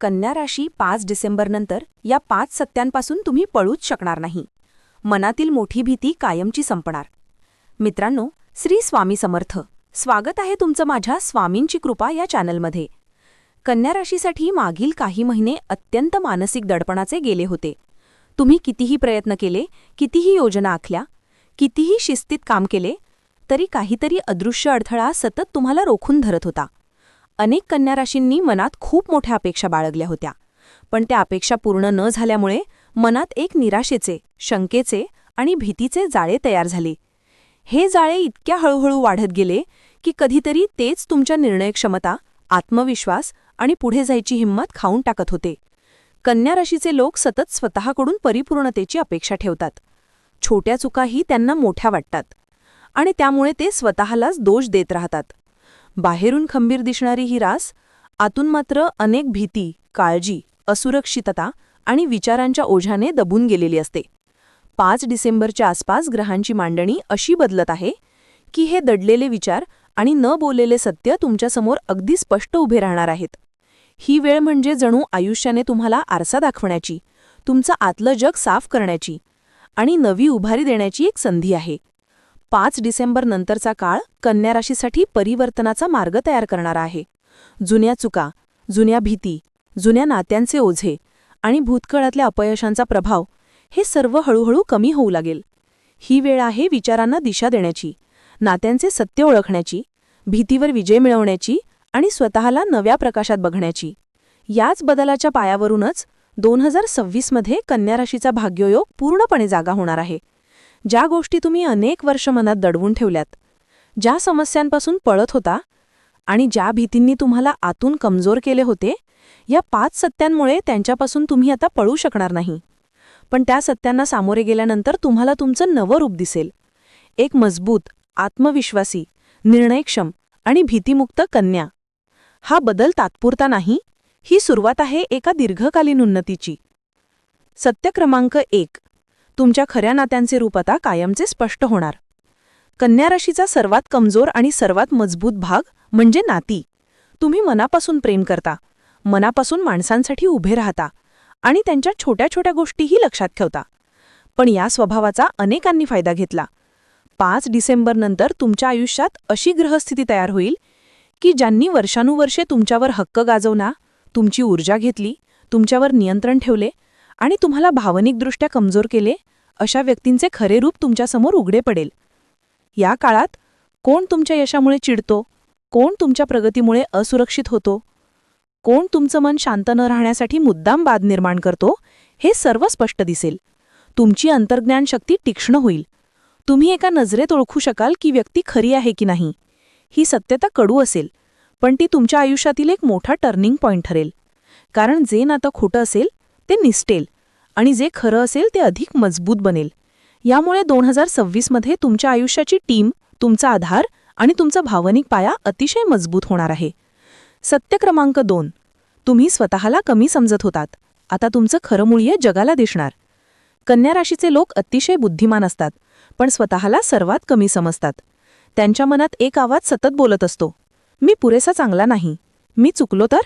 कन्या राशी पाच डिसेंबरनंतर या पाच सत्यांपासून तुम्ही पळूच शकणार नाही. मनातील मोठी भीती कायमची संपणार. मित्रांनो श्री स्वामी समर्थ. स्वागत आहे तुमचं माझ्या स्वामींची कृपा या चॅनलमध्ये. कन्या राशीसाठी मागील काही महिने अत्यंत मानसिक दडपणाचे गेले होते. तुम्ही कितीही प्रयत्न केले कितीही योजना आखल्या कितीही शिस्तीत काम केले तरी काहीतरी अदृश्य अडथळा सतत तुम्हाला रोखून धरत होता. अनेक कन्या राशींनी मनात खूप मोठ्या अपेक्षा बाळगल्या होत्या. पण त्या अपेक्षा पूर्ण न झाल्यामुळे मनात एक निराशेचे शंकेचे आणि भीतीचे जाळे तयार झाले. हे जाळे इतक्या हळूहळू वाढत गेले की कधीतरी तेच तुमच्या निर्णयक्षमता आत्मविश्वास आणि पुढे जायची हिंमत खाऊन टाकत होते. कन्या राशीचे लोक सतत स्वतःकडून परिपूर्णतेची अपेक्षा ठेवतात. छोट्या चुकाही त्यांना मोठ्या वाटतात आणि त्यामुळे ते स्वतःलाच दोष देत राहतात. बाहेरून खंबीर दिसणारी ही रास आतून मात्र अनेक भीती काळजी असुरक्षितता आणि विचारांच्या ओझ्याने दबून गेलेली असते. पाच डिसेंबरच्या आसपास ग्रहांची मांडणी अशी बदलत आहे की हे दडलेले विचार आणि न बोललेले सत्य तुमच्यासमोर अगदी स्पष्ट उभे राहणार आहेत. ही वेळ म्हणजे जणू आयुष्याने तुम्हाला आरसा दाखवण्याची तुमचं आतलं जग साफ करण्याची आणि नवी उभारी देण्याची एक संधी आहे. पाच डिसेंबर नंतरचा काळ कन्या राशीसाठी परिवर्तनाचा मार्ग तयार करणारा आहे. जुन्या चुका जुन्या भीती जुन्या नात्यांचे ओझे आणि भूतकाळातल्या अपयशांचा प्रभाव हे सर्व हळूहळू कमी होऊ लागेल. ही वेळ आहे विचारांना दिशा देण्याची नात्यांचे सत्य ओळखण्याची भीतीवर विजय मिळवण्याची आणि स्वतःला नव्या प्रकाशात बघण्याची. याच बदलाच्या पायावरूनच दोन हजार सव्वीसमध्ये कन्या राशीचा भाग्ययोग पूर्णपणे जागा होणार आहे. ज्या गोष्टी तुम्ही अनेक वर्ष मनात दडवून ठेवल्यात ज्या समस्यांपासून पळत होता आणि ज्या भीतींनी तुम्हाला आतून कमजोर केले होते या पाच सत्यांमुळे त्यांच्यापासून तुम्ही आता पळू शकणार नाही. पण त्या सत्यांना सामोरे गेल्यानंतर तुम्हाला तुमचं नवं रूप दिसेल. एक मजबूत आत्मविश्वासी निर्णयक्षम आणि भीतीमुक्त कन्या. हा बदल तात्पुरता नाही ही सुरुवात आहे एका दीर्घकालीन उन्नतीची. सत्य क्रमांक एक. तुमच्या खऱ्या नात्यांचे रूप आता कायमचे स्पष्ट होणार. कन्या राशीचा सर्वात कमजोर आणि सर्वात मजबूत भाग म्हणजे नाती. तुम्ही मनापासून प्रेम करता. मनापासून माणसांसाठी उभे राहता. आणि त्यांच्या छोट्या छोट्या गोष्टीही लक्षात ठेवता. पण या स्वभावाचा अनेकांनी फायदा घेतला. पाच डिसेंबरनंतर तुमच्या आयुष्यात अशी ग्रहस्थिती तयार होईल की ज्यांनी वर्षानुवर्षे तुमच्यावर हक्क गाजवला तुमची ऊर्जा घेतली तुमच्यावर नियंत्रण ठेवले आणि तुम्हाला भावनिकदृष्ट्या कमजोर केले अशा व्यक्तींचे खरे रूप तुमच्यासमोर उघडे पडेल. या काळात कोण तुमच्या यशामुळे चिडतो? कोण तुमच्या प्रगतीमुळे असुरक्षित होतो? कोण तुमचं मन शांत न राहण्यासाठी मुद्दाम बाद निर्माण करतो? हे सर्व स्पष्ट दिसेल. तुमची अंतर्ज्ञान शक्ती तीक्ष्ण होईल. तुम्ही एका नजरेत ओळखू शकाल की व्यक्ती खरी आहे की नाही. ही सत्यता कडू असेल पण ती तुमच्या आयुष्यातील एक मोठा टर्निंग पॉईंट ठरेल. कारण जे नातं खोटं असेल ते निसटेल आणि जे खरं असेल ते अधिक मजबूत बनेल. यामुळे दोन हजार सव्वीसमध्ये तुमच्या आयुष्याची टीम तुमचा आधार आणि तुमचा भावनिक पाया अतिशय मजबूत होणार आहे. सत्य क्रमांक दोन. तुम्ही स्वतःला कमी समजत होतात. आता तुमचं खरं मूल्य जगाला दिसणार. कन्या राशीचे लोक अतिशय बुद्धिमान असतात पण स्वतःला सर्वात कमी समजतात. त्यांच्या मनात एक आवाज सतत बोलत असतो. मी पुरेसा चांगला नाही. मी चुकलो तर?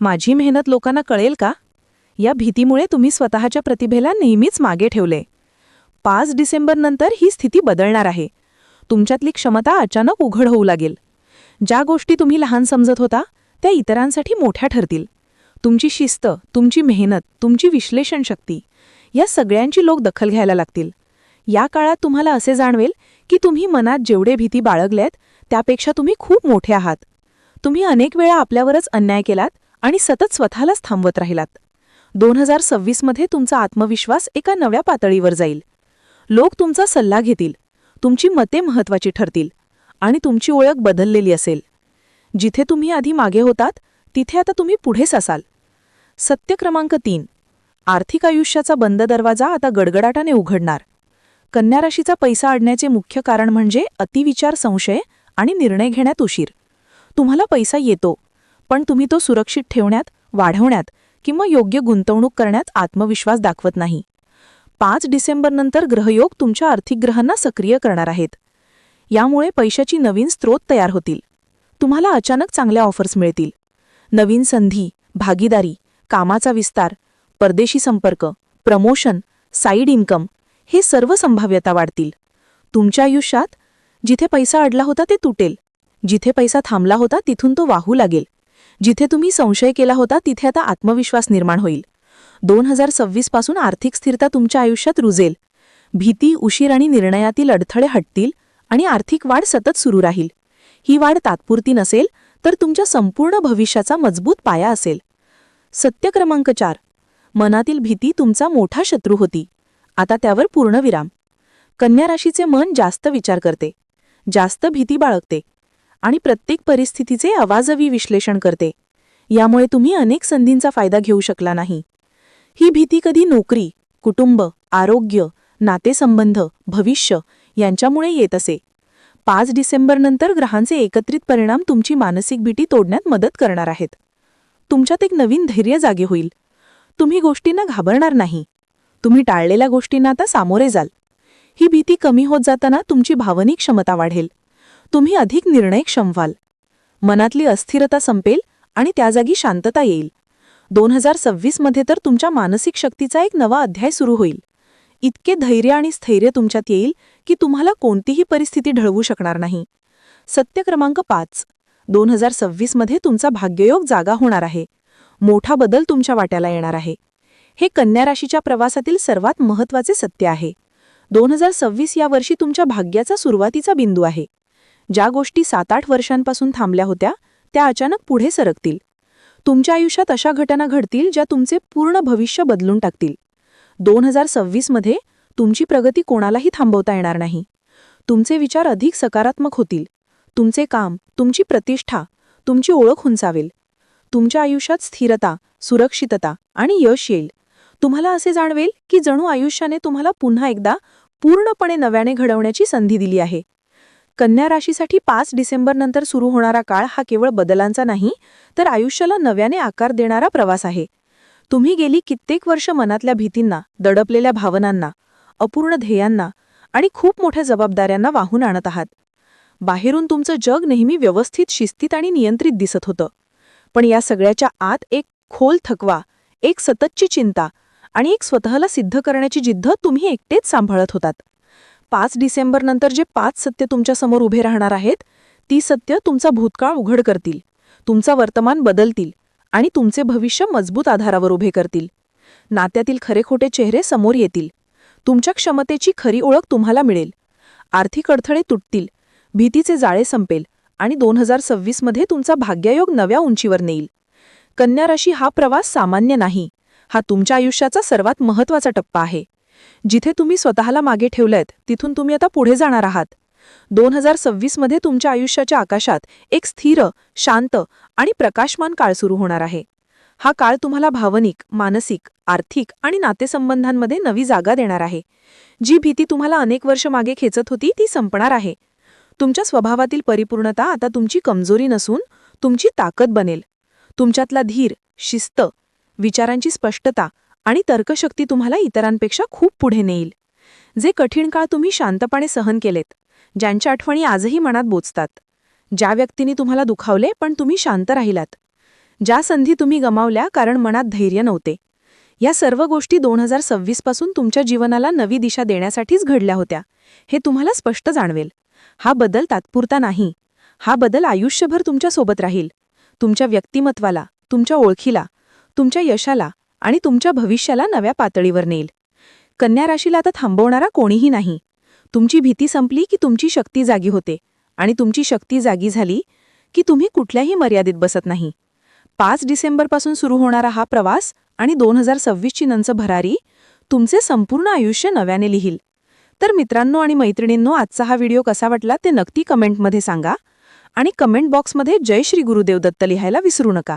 माझी मेहनत लोकांना कळेल का? या भीतीमुळे तुम्ही स्वतःच्या प्रतिभेला नेहमीच मागे ठेवले. पाच डिसेंबरनंतर ही स्थिती बदलणार आहे. तुमच्यातली क्षमता अचानक उघड होऊ लागेल. ज्या गोष्टी तुम्ही लहान समजत होता त्या इतरांसाठी मोठ्या ठरतील. तुमची शिस्त तुमची मेहनत तुमची विश्लेषण शक्ती या सगळ्यांची लोक दखल घ्यायला लागतील. या काळात तुम्हाला असे जाणवेल की तुम्ही मनात जेवढे भीती बाळगल्यात त्यापेक्षा तुम्ही खूप मोठे आहात. तुम्ही अनेक वेळा आपल्यावरच अन्याय केलात आणि सतत स्वतःलाच थांबवत राहिलात. दोन हजार सव्वीसमध्ये तुमचा आत्मविश्वास एका नव्या पातळीवर जाईल. लोक तुमचा सल्ला घेतील तुमची मते महत्वाची ठरतील आणि तुमची ओळख बदललेली असेल. जिथे तुम्ही आधी मागे होतात तिथे आता तुम्ही पुढेच असाल सत्य क्रमांक तीन. आर्थिक आयुष्याचा बंद दरवाजा आता गडगडाटाने उघडणार. कन्या राशीचा पैसा अडण्याचे मुख्य कारण म्हणजे अतिविचार संशय आणि निर्णय घेण्यात उशीर. तुम्हाला पैसा येतो पण तुम्ही तो सुरक्षित ठेवण्यात वाढवण्यात किंवा योग्य गुंतवणूक करण्यात आत्मविश्वास दाखवत नाही. पाच डिसेंबरनंतर ग्रहयोग तुमच्या आर्थिक ग्रहांना सक्रिय करणार आहेत. यामुळे पैशाची नवीन स्रोत तयार होतील. तुम्हाला अचानक चांगल्या ऑफर्स मिळतील. नवीन संधी भागीदारी कामाचा विस्तार परदेशी संपर्क प्रमोशन साईड इन्कम हे सर्व संभाव्यता वाढतील. तुमच्या आयुष्यात जिथे पैसा अडला होता ते तुटेल. जिथे पैसा थांबला होता तिथून तो वाहू लागेल. जिथे तुम्ही संशय केला होता तिथे आता आत्मविश्वास निर्माण होईल. दोन हजार सव्वीसपासून आर्थिक स्थिरता तुमच्या आयुष्यात रुजेल. भीती उशीर आणि निर्णयातील अडथळे हटतील आणि आर्थिक वाढ सतत सुरू राहील. ही वाढ तात्पुरती नसेल तर तुमच्या संपूर्ण भविष्याचा मजबूत पाया असेल. सत्य क्रमांक चार. मनातील भीती तुमचा मोठा शत्रू होती. आता त्यावर पूर्णविराम. कन्या राशीचे मन जास्त विचार करते. जास्त भीती बाळगते. आणि प्रत्येक परिस्थितीचे अवाजवी विश्लेषण करते. यामुळे तुम्ही अनेक संधींचा फायदा घेऊ शकला नाही. ही भीती कधी नोकरी कुटुंब आरोग्य नातेसंबंध भविष्य यांच्यामुळे येत असे. पाच डिसेंबरनंतर ग्रहांचे एकत्रित परिणाम तुमची मानसिक भीती तोडण्यात मदत करणार आहेत. तुमच्यात एक नवीन धैर्य जागे होईल. तुम्ही गोष्टींना घाबरणार नाही. तुम्ही टाळलेल्या गोष्टींना आता सामोरे जाल. ही भीती कमी होत जाताना तुमची भावनिक क्षमता वाढेल. तुम्ही अधिक निर्णयक्षम व्हाल मनातली अस्थिरता संपेल आणि त्या जागी शांतता येईल. दोन हजार सव्वीसमध्ये तर तुमच्या मानसिक शक्तीचा एक नवा अध्याय सुरू होईल. इतके धैर्य आणि स्थैर्य तुमच्यात येईल की तुम्हाला कोणतीही परिस्थिती ढळवू शकणार नाही. सत्य क्रमांक पाच. दोन हजार सव्वीसमध्ये तुमचा भाग्ययोग जागा होणार आहे. मोठा बदल तुमच्या वाट्याला येणार आहे. हे कन्या राशीच्या प्रवासातील सर्वात महत्त्वाचे सत्य आहे. दोन हजार सव्वीस या वर्षी तुमच्या भाग्याचा सुरुवातीचा बिंदू आहे. ज्या गोष्टी सात आठ वर्षांपासून थांबल्या होत्या त्या अचानक पुढे सरकतील. तुमच्या आयुष्यात अशा घटना घडतील ज्या तुमचे पूर्ण भविष्य बदलून टाकतील. दोन हजार सव्वीसमध्ये तुमची प्रगती कोणालाही थांबवता येणार नाही. तुमचे विचार अधिक सकारात्मक होतील. तुमचे काम तुमची प्रतिष्ठा तुमची ओळख उंचावेल. तुमच्या आयुष्यात स्थिरता सुरक्षितता आणि यश येईल. तुम्हाला असे जाणवेल की जणू आयुष्याने तुम्हाला पुन्हा एकदा पूर्णपणे नव्याने घडवण्याची संधी दिली आहे. कन्या राशीसाठी पाच डिसेंबरनंतर सुरू होणारा काळ हा केवळ बदलांचा नाही तर आयुष्याला नव्याने आकार देणारा प्रवास आहे. तुम्ही गेली कित्येक वर्ष मनातल्या भीतींना दडपलेल्या भावनांना अपूर्ण ध्येयांना आणि खूप मोठ्या जबाबदाऱ्यांना वाहून आणत आहात. बाहेरून तुमचं जग नेहमी व्यवस्थित शिस्तीत आणि नियंत्रित दिसत होतं. पण या सगळ्याच्या आत एक खोल थकवा एक सततची चिंता आणि एक स्वतःला सिद्ध करण्याची जिद्द तुम्ही एकटेच सांभाळत होतात. पाच डिसेंबरनंतर जे पाच सत्य तुमच्यासमोर उभे राहणार आहेत ती सत्य तुमचा भूतकाळ उघड करतील तुमचा वर्तमान बदलतील आणि तुमचे भविष्य मजबूत आधारावर उभे करतील. नात्यातील खरे खोटे चेहरे समोर येतील. तुमच्या क्षमतेची खरी ओळख तुम्हाला मिळेल. आर्थिक अडथळे तुटतील. भीतीचे जाळे संपेल आणि दोन हजार सव्वीसमध्ये तुमचा भाग्ययोग नव्या उंचीवर नेईल. कन्या राशी हा प्रवास सामान्य नाही. हा तुमच्या आयुष्याचा सर्वात महत्त्वाचा टप्पा आहे. जिथे तुम्ही स्वतःला मागे ठेवलंयत तिथून तुम्ही आता पुढे जाणार आहात. दोन हजार सव्वीसमध्ये तुमच्या आयुष्याच्या आकाशात एक स्थिर शांत आणि प्रकाशमान काळ सुरू होणार आहे. हा काळ तुम्हाला भावनिक मानसिक आर्थिक आणि नातेसंबंधांमध्ये नवी जागा देणार आहे. जी भीती तुम्हाला अनेक वर्ष मागे खेचत होती ती संपणार आहे. तुमच्या स्वभावातील परिपूर्णता आता तुमची कमजोरी नसून तुमची ताकद बनेल. तुमच्यातला धीर शिस्त विचारांची स्पष्टता आणि तर्कशक्ती तुम्हाला इतरांपेक्षा खूप पुढे नेईल. जे कठीण काळ तुम्ही शांतपणे सहन केलेत ज्यांच्या आठवणी आजही मनात बोचतात. ज्या व्यक्तीने तुम्हाला दुखावले पण तुम्ही शांत राहिलात. ज्या संधी तुम्ही गमावल्या कारण मनात धैर्य नव्हते. या सर्व गोष्टी दोन हजार सव्वीसपासून तुमच्या जीवनाला नवी दिशा देण्यासाठीच घडल्या होत्या हे तुम्हाला स्पष्ट जाणवेल. हा बदल तात्पुरता नाही. हा बदल आयुष्यभर तुमच्यासोबत राहील. तुमच्या व्यक्तिमत्वाला तुमच्या ओळखीला तुमच्या यशाला आणि तुमच्या भविष्याला नव्या पातळीवर नेईल. कन्या राशीला आता थांबवणारा कोणीही नाही. तुमची भीती संपली की तुमची शक्ती जागी होते आणि तुमची शक्ती जागी झाली की तुम्ही कुठल्याही मर्यादेत बसत नाही. पाच डिसेंबरपासून सुरू होणारा हा प्रवास आणि दोन हजार सव्वीसची नंच भरारी तुमचे संपूर्ण आयुष्य नव्याने लिहील. तर मित्रांनो आणि मैत्रिणींनो आजचा हा व्हिडिओ कसा वाटला ते नक्की कमेंटमध्ये सांगा आणि कमेंट बॉक्समध्ये जय श्री गुरुदेव दत्त लिहायला विसरू नका.